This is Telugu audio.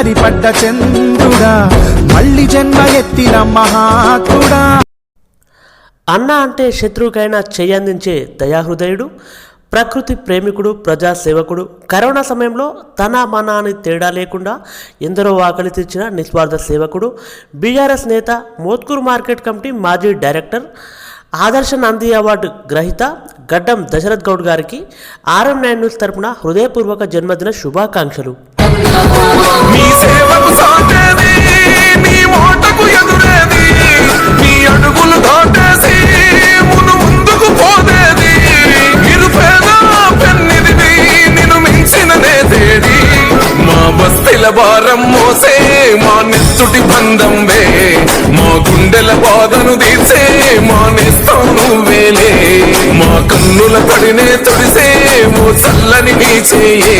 జారిపడ్డ చంద్రుడా మళ్ళీ జన్మ ఎత్తిన మహాత్ముడా. అన్న అంటే శత్రువుకైనా చేయందించే దయాహృదయుడు ప్రకృతి ప్రేమికుడు ప్రజాసేవకుడు. కరోనా సమయంలో తన మన అని తేడా లేకుండా ఎందరో ఆకలి తెచ్చిన నిస్వార్థ సేవకుడు బీఆర్ఎస్ నేత మోత్కూరు మార్కెట్ కమిటీ మాజీ డైరెక్టర్ ఆదర్శ నంది అవార్డు గ్రహీత గడ్డం దశరథ్ గౌడ్ గారికి ఆర్ఎం నైన్ న్యూస్ తరపున హృదయపూర్వక జన్మదిన శుభాకాంక్షలు. మీ సేవకు సాటేది నీ మాటకు ఎదురేది నీ అడుగులు దాటేసి మును ముందుకు పోదేది. నిరుపేద పెన్నిదివి నిన్ను మించిన నేదేది. మా బస్తీల భారం మోసే మా నెత్తుటి బంధం వే. మా గుండెల బాధను తీర్చే మా నేస్తం నువ్వేలే మా కన్నుల పడినే తొడిసే ఓ చల్లని నీ చేయే.